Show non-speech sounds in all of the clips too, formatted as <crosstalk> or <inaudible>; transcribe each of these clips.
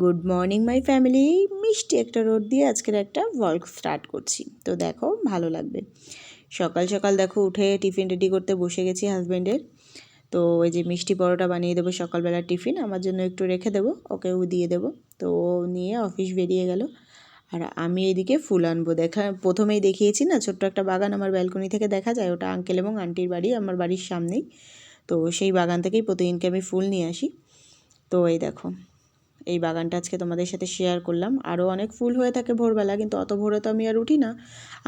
Good morning my family মিষ্টি একটা road দিয়ে আজকের একটা ওয়ার্ক স্টার্ট করছি। তো দেখো, ভালো লাগবে। সকাল সকাল দেখো, উঠে টিফিন রেডি করতে বসে গেছি হাজব্যান্ডের তো ওই যে মিষ্টি পরোটা বানিয়ে দেবো সকালবেলার টিফিন, আমার জন্য একটু রেখে দেবো, ওকেও দিয়ে দেবো। তো নিয়ে অফিস বেরিয়ে গেল। আর আমি এইদিকে ফুল আনব। দেখা, প্রথমেই দেখিয়েছি না, ছোট্ট একটা বাগান আমার ব্যালকনি থেকে দেখা যায়। ওটা আঙ্কেল এবং আন্টির বাড়ি, আমার বাড়ির সামনেই। তো সেই বাগান থেকেই প্রতিদিনকে আমি ফুল নিয়ে আসি। তো এই দেখো এই বাগানটা আজকে তোমাদের সাথে শেয়ার করলাম। আরও অনেক ফুল হয়ে থাকে ভোরবেলা, কিন্তু অত ভোরে তো আমি আর উঠি না।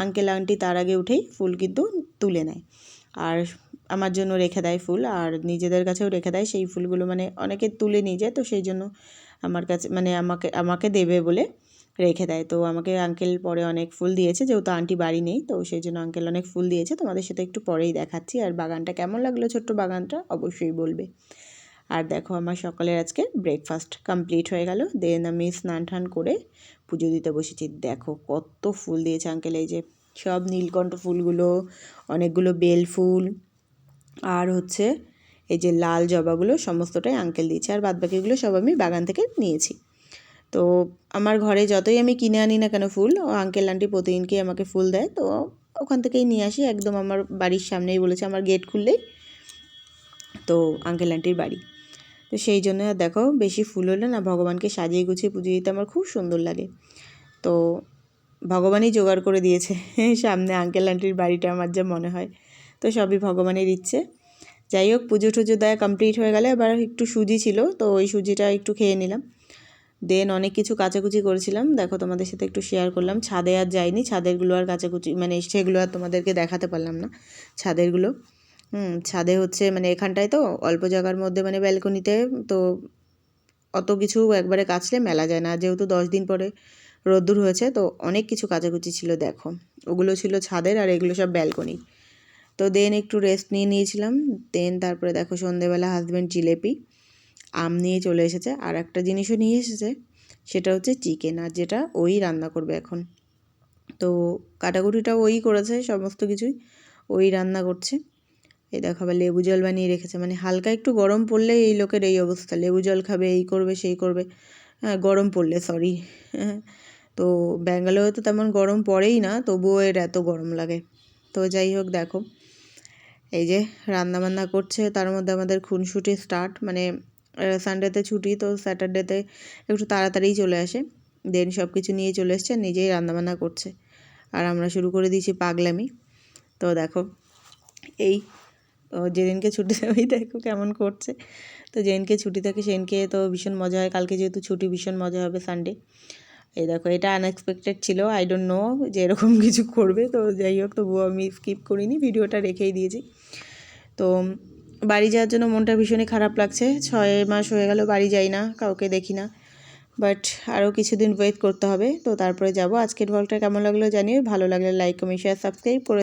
আঙ্কেল আন্টি তার আগে উঠেই ফুল কিন্তু তুলে নেয়। আর আমার জন্য রেখে দেয় ফুল, আর নিজেদের কাছেও রেখে দেয়। সেই ফুলগুলো মানে অনেকে তুলে নিয়ে যায়, তো সেই জন্য আমার কাছে মানে আমাকে আমাকে দেবে বলে রেখে দেয়। তো আমাকে আঙ্কেল পরে অনেক ফুল দিয়েছে, যেহেতু আন্টি বাড়ি নেই, তো সেই জন্য আঙ্কেল অনেক ফুল দিয়েছে। তোমাদের সাথে একটু পরেই দেখাচ্ছি। আর বাগানটা কেমন লাগল ছোট্ট বাগানটা? অবশ্যই বলবে। আর দেখো আমার সকালের আজকে ব্রেকফাস্ট কমপ্লিট হয়ে গেল। দেন আমি স্নান টান করে পুজো দিতে বসেছি। দেখো কত ফুল দিয়েছে আঙ্কেল এই যে। সব নীলকণ্ঠ ফুলগুলো, অনেকগুলো বেল ফুল আর হচ্ছে এই যে লাল জবাগুলো সমস্তটাই আঙ্কেল দিয়েছে। আর বাদবাকিগুলো সব আমি বাগান থেকে নিয়েছি। তো আমার ঘরে যতই আমি কিনে আনি না কেন ফুল, ও আঙ্কেল আন্টি প্রতিদিনকে আমাকে ফুল দেয়। তো ওখান থেকেই নিয়ে আসি। একদম আমার বাড়ির সামনেই বলেছে, আমার গেট খুললেই। তো আঙ্কেল আন্টির বাড়ি। তো সেই জন্য দেখো বেশি ফুল হলে না ভগবানকে সাজিয়ে গুছিয়ে পুজো দিতে আমার খুব সুন্দর লাগে। তো ভগবানই জোগাড় করে দিয়েছে। <laughs> সামনে আঙ্কেল আন্টির বাড়িটা আমার যা মনে হয়। তো সবই ভগবানের ইচ্ছে। যাই হোক, পুজো টুজো দেয়া কমপ্লিট হয়ে গেলে এবার একটু সুজি ছিল, তো ওই সুজিটা একটু খেয়ে নিলাম। দেন অনেক কিছু কাচাকুচি করেছিলাম। দেখো তোমাদের সাথে একটু শেয়ার করলাম। ছাদে আর যাইনি, ছাদেরগুলো আর কাচাকুচি মানে সেগুলো আর তোমাদেরকে দেখাতে পারলাম না। ছাদেরগুলো। হুম, ছাদে হচ্ছে মানে এখানটায় তো অল্প জায়গার মধ্যে মানে ব্যালকনিতে, তো অত কিছু একবারে কাচলে মেলা যায় না। যেহেতু দশ দিন পরে রোদ্দুর হয়েছে, তো অনেক কিছু কাচাকুচি ছিল, দেখো। ওগুলো ছিল ছাদের আর এগুলো সব ব্যালকনি। তো দেন একটু রেস্ট নিয়ে নিয়েছিলাম। দেন তারপরে দেখো সন্ধেবেলা হাজব্যান্ড জিলেপি, আম নিয়ে চলে এসেছে। আর একটা জিনিসও নিয়ে এসেছে, সেটা হচ্ছে চিকেন আর যেটা ওই রান্না করবে এখন। তো কাটাকুটিটা ওই করেছে, সমস্ত কিছুই ওই রান্না করছে। এই দেখো আবার লেবু জল বানিয়ে রেখেছে। মানে হালকা একটু গরম পড়লে এই লোকের এই অবস্থা। লেবু জল খাবে, এই করবে, সেই করবে। হ্যাঁ গরম পড়লে সরি তো ব্যাঙ্গালোরে তো তেমন গরম পড়েই না, তবুও এর এত গরম লাগে। তো যাই হোক, দেখো। এই যে রান্নাবান্না করছে, তার মধ্যে আমাদের খুনসুটি স্টার্ট মানে সানডেতে ছুটি, তো স্যাটারডেতে একটু তাড়াতাড়িই চলে আসে। দেন সব কিছু নিয়ে চলে এসছে, নিজেই রান্নাবান্না করছে। আর আমরা শুরু করে দিয়েছি পাগলামি। তো দেখো, এই তো যেদিনকে ছুটি <laughs> ওই দেখো কেমন করছে। তো যেদিনকে ছুটি থাকে সেদিনকে তো ভীষণ মজা হয়। কালকে যেহেতু ছুটি, ভীষণ মজা হবে সানডে এই দেখো, এটা আনএক্সপেক্টেড ছিল। আই ডোন্ট নো যে এরকম <laughs> কিছু করবে। তো যাই হোক, তবুও আমি স্কিপ করিনি। ভিডিওটা রেখেই দিয়েছি। তো বাড়ি যাওয়ার জন্য মনটা ভীষণই খারাপ লাগছে। ছয় মাস হয়ে গেল, বাড়ি যাই না, কাউকে দেখি না। বাট আরও কিছুদিন ওয়েট করতে হবে। তো তারপরে যাব। আজকের ব্লগটা কেমন লাগল জানিয়ে ভালো লাগলে লাইক কমেন্ট শেয়ার সাবস্ক্রাইব করে